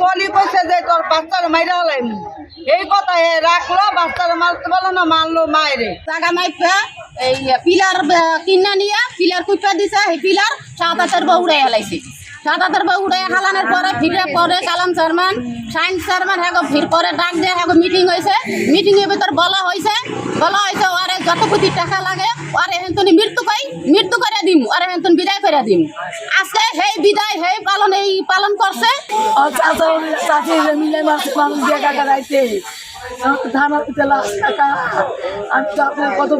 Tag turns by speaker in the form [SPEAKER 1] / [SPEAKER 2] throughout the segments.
[SPEAKER 1] কলি কইছে যে তোর বাচ্চার মাইরা হলাই এই কথা হে রাখল, বাচ্চার মারতে না, মারলো
[SPEAKER 2] মাইপা, এই পিলার কিনা নিয়ে পিলার কুপা দিছে এই পিলার সাত হাজার বউ উড়াই হেলাইছে সাত হাজার বউ উড়াই হালানোর পরে ফিরে পরে কালাম চেয়ারম্যান সায়েন্স চেয়ারম্যান হ্যাঁ ভিড় পরে ডাক দিয়ে হ্যাঁ মিটিং হয়েছে মিটিং এর ভিতর বলা হয়েছে বলা হয়েছে ওরে যত কোটি টাকা লাগে ওরে হেন্তন মৃত্যু কই? মৃত্যু করে দিম। ওরে হেন্তন বিদায় করে দিম। আজকে সেই বিদায় সেই পালন এই পালন করছে।
[SPEAKER 3] মিলে মানুষ দিয়ে রাইতে। থেকে লাখ টাকা। আমি তো আপনার কত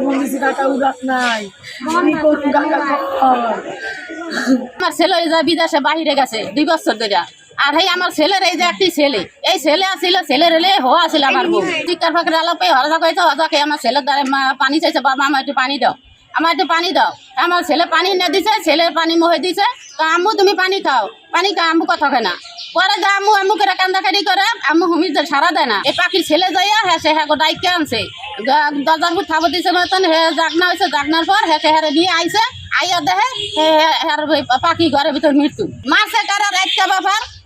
[SPEAKER 3] উদাস নাই। করুন কাকা
[SPEAKER 2] আমার ছেলে যে বিদেশে বাহিরে গেছে দুই বছর ধরে। আর এই আমার ছেলের এই যে একটি ছেলে এই ছেলে আসছিল ছেলের এলে হওয়া আছিল আমার বউ। টিকার ফাঁকের আলাপে হরজা কইছে হজাকে আমার ছেলের দ্বারা পানি চাইছে বাবা আমার একটু পানি দাও। আমার একটু পানি দাও। আমার ছেলে পানি না দিছে ছেলে পানি মহে দিছে। তো আম্মু, তুমি পানি খাও। পানি খাও আম্মু কথা খায় পরে যা আম্মু আম্মু করে কান্দাকাটি করে, আম্মু হুমির সারা দেয় না। এই পাখির ছেলে যাইয়া হ্যাঁ সে হ্যাঁ ডাইকে আনছে। দরজার ফুট থাবো দিছে মতন, হে জাগনা হয়েছে, জাগনার পর হ্যাঁ সে হ্যাঁ নিয়ে আইছে। আইয়া দেহে হে- হ্যার ওই পাখি ঘরের ভিতর মৃত্যু। মাসে কারার একটা ব্যাপার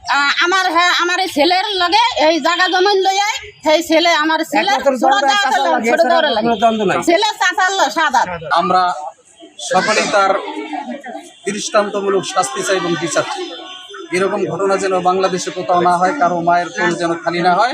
[SPEAKER 2] আমার হ্যাঁ আমার এই ছেলের লগে এই জায়গা জমিন লইয়াই সেই ছেলে আমার ছেলে ছোট দেওয়াতে লাগে, ছোট দেওয়ার লাগে। ছেলে চাচার সাদা
[SPEAKER 4] আমরা সকলে তার দৃষ্টান্তমূলক শাস্তি চাই এবং বিচার এরকম ঘটনা যেন বাংলাদেশে কোথাও না হয় কারও মায়ের কোন যেন খালি না হয়।